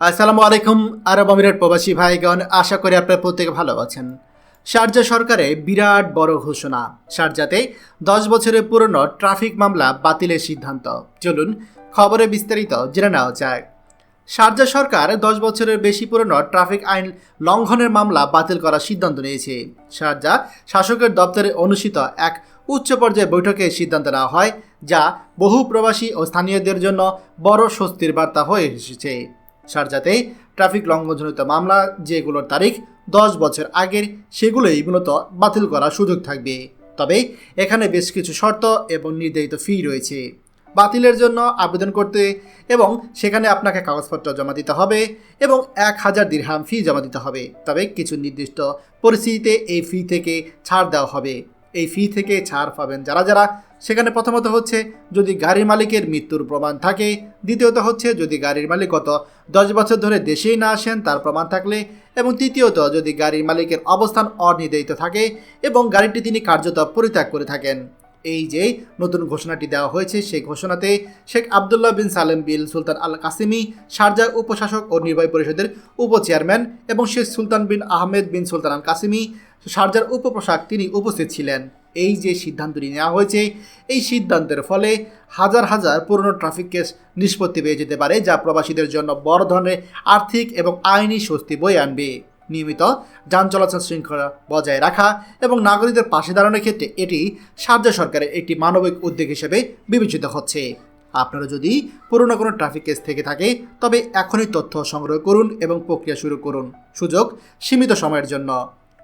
আসসালামু আলাইকুম, আরব আমিরাত প্রবাসী ভাইগণ, আশা করি আপনারা প্রত্যেকে ভালো আছেন। শারজা সরকারে বিরাট বড় ঘোষণা। শারজাতে দশ বছরের পুরনো ট্রাফিক মামলা বাতিলের সিদ্ধান্ত। চলুন খবরে বিস্তারিত জেনে নেওয়া যায় শারজা সরকার দশ বছরের বেশি পুরনো ট্রাফিক আইন লঙ্ঘনের মামলা বাতিল করার সিদ্ধান্ত নিয়েছে। শারজা শাসকের দপ্তরে অনুষ্ঠিত এক উচ্চ পর্যায়ে বৈঠকে সিদ্ধান্ত নেওয়া হয়, যা বহু প্রবাসী ও স্থানীয়দের জন্য বড় স্বস্তির বার্তা হয়ে এসেছে। শারজাতে ট্রাফিক লঙ্ঘনজনিত মামলা যেগুলোর তারিখ দশ বছর আগের, সেগুলোই মূলত বাতিল করার সুযোগ থাকবে। তবে এখানে বেশ কিছু শর্ত এবং নির্ধারিত ফি রয়েছে। বাতিলের জন্য আবেদন করতে এবং সেখানে আপনাকে কাগজপত্র জমা দিতে হবে এবং এক হাজার দিরহাম ফি জমা দিতে হবে। তবে কিছু নির্দিষ্ট পরিস্থিতিতে এই ফি থেকে ছাড় দেওয়া হবে। এই ফি থেকে ছাড় পাবেন। যারা যারা, সেখানে প্রথমত হচ্ছে যদি গাড়ির মালিকের মৃত্যুর প্রমাণ থাকে, দ্বিতীয়ত হচ্ছে যদি গাড়ির মালিক গত দশ বছর ধরে দেশেই না আসেন, তার প্রমাণ থাকলে, এবং তৃতীয়ত যদি গাড়ির মালিকের অবস্থান অনির্ধারিত থাকে, এবং গাড়িটি তিনি কার্যত পরিত্যাগ করে থাকেন। এই যে নতুন ঘোষণাটি দেওয়া হয়েছে, সেই ঘোষণাতে Sheikh Abdullah bin Salem bin Sultan Al Qasimi Sharjah উপশাসক ও নির্বাহী পরিষদের উপ চেয়ারম্যান এবং শেখ সুলতান বিন আহমেদ বিন সুলতান আল কাসিমি শারজার উপপ্রশাক তিনি উপস্থিত ছিলেন। এই যে সিদ্ধান্তটি নেওয়া হয়েছে, এই সিদ্ধান্তের ফলে হাজার হাজার পুরনো ট্রাফিক কেস নিষ্পত্তি পেয়ে যেতে পারে, যা প্রবাসীদের জন্য বড় ধরনের আর্থিক এবং আইনি স্বস্তি বয়ে আনবে। নিয়মিত যান চলাচল শৃঙ্খলা বজায় রাখা এবং নাগরিকদের পাশে দাঁড়ানোর ক্ষেত্রে এটি সাহায্য সরকারের একটি মানবিক উদ্যোগ হিসেবে বিবেচিত হচ্ছে। আপনারা যদি পুরনো কোনো ট্রাফিক কেস থেকে থাকে, তবে এখনই তথ্য সংগ্রহ করুন এবং প্রক্রিয়া শুরু করুন। সুযোগ সীমিত সময়ের জন্য।